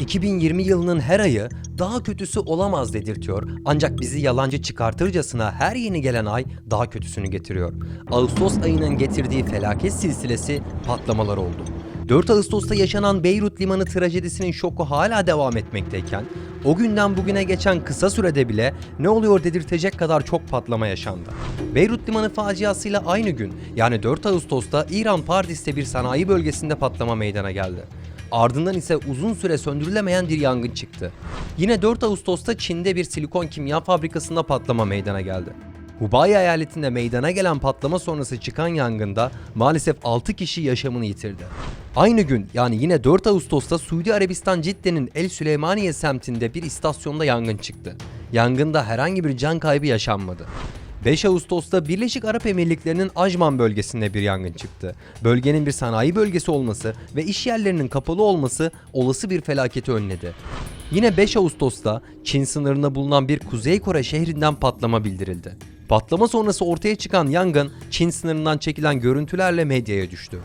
2020 yılının her ayı daha kötüsü olamaz dedirtiyor ancak bizi yalancı çıkartırcasına her yeni gelen ay daha kötüsünü getiriyor. Ağustos ayının getirdiği felaket silsilesi patlamalar oldu. 4 Ağustos'ta yaşanan Beyrut Limanı trajedisinin şoku hala devam etmekteyken, o günden bugüne geçen kısa sürede bile ne oluyor dedirtecek kadar çok patlama yaşandı. Beyrut Limanı faciasıyla aynı gün yani 4 Ağustos'ta İran Pardis'te bir sanayi bölgesinde patlama meydana geldi. Ardından ise uzun süre söndürülemeyen bir yangın çıktı. Yine 4 Ağustos'ta Çin'de bir silikon kimya fabrikasında patlama meydana geldi. Hubei eyaletinde meydana gelen patlama sonrası çıkan yangında maalesef 6 kişi yaşamını yitirdi. Aynı gün yani yine 4 Ağustos'ta Suudi Arabistan Cidde'nin El Süleymaniye semtinde bir istasyonda yangın çıktı. Yangında herhangi bir can kaybı yaşanmadı. 5 Ağustos'ta Birleşik Arap Emirlikleri'nin Ajman bölgesinde bir yangın çıktı. Bölgenin bir sanayi bölgesi olması ve iş yerlerinin kapalı olması olası bir felaketi önledi. Yine 5 Ağustos'ta Çin sınırında bulunan bir Kuzey Kore şehrinden patlama bildirildi. Patlama sonrası ortaya çıkan yangın Çin sınırından çekilen görüntülerle medyaya düştü.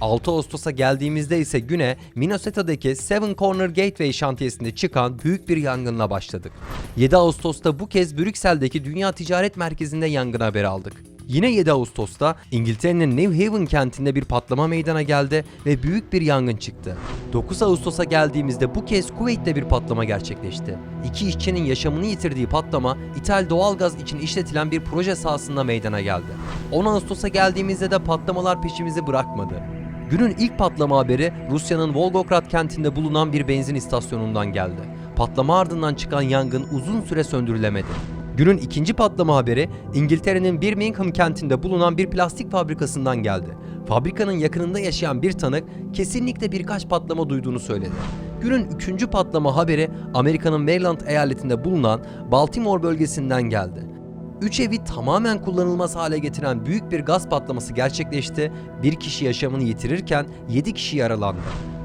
6 Ağustos'a geldiğimizde ise güne Minnesota'daki Seven Corner Gateway şantiyesinde çıkan büyük bir yangınla başladık. 7 Ağustos'ta bu kez Brüksel'deki Dünya Ticaret Merkezi'nde yangın haberi aldık. Yine 7 Ağustos'ta İngiltere'nin New Haven kentinde bir patlama meydana geldi ve büyük bir yangın çıktı. 9 Ağustos'a geldiğimizde bu kez Kuveyt'te bir patlama gerçekleşti. İki işçinin yaşamını yitirdiği patlama İthal doğalgaz için işletilen bir proje sahasında meydana geldi. 10 Ağustos'a geldiğimizde de patlamalar peşimizi bırakmadı. Günün ilk patlama haberi Rusya'nın Volgograd kentinde bulunan bir benzin istasyonundan geldi. Patlama ardından çıkan yangın uzun süre söndürülemedi. Günün ikinci patlama haberi İngiltere'nin Birmingham kentinde bulunan bir plastik fabrikasından geldi. Fabrikanın yakınında yaşayan bir tanık kesinlikle birkaç patlama duyduğunu söyledi. Günün üçüncü patlama haberi Amerika'nın Maryland eyaletinde bulunan Baltimore bölgesinden geldi. Üç evi tamamen kullanılmaz hale getiren büyük bir gaz patlaması gerçekleşti. Bir kişi yaşamını yitirirken 7 kişi yaralandı.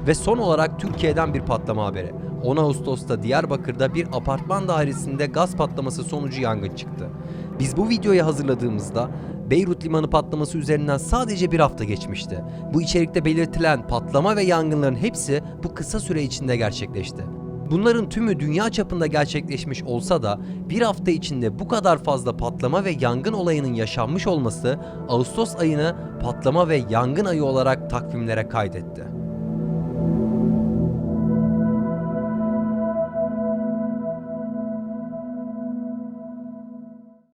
Ve son olarak Türkiye'den bir patlama haberi. 10 Ağustos'ta Diyarbakır'da bir apartman dairesinde gaz patlaması sonucu yangın çıktı. Biz bu videoyu hazırladığımızda Beyrut limanı patlaması üzerinden sadece bir hafta geçmişti. Bu içerikte belirtilen patlama ve yangınların hepsi bu kısa süre içinde gerçekleşti. Bunların tümü dünya çapında gerçekleşmiş olsa da bir hafta içinde bu kadar fazla patlama ve yangın olayının yaşanmış olması Ağustos ayını patlama ve yangın ayı olarak takvimlere kaydetti.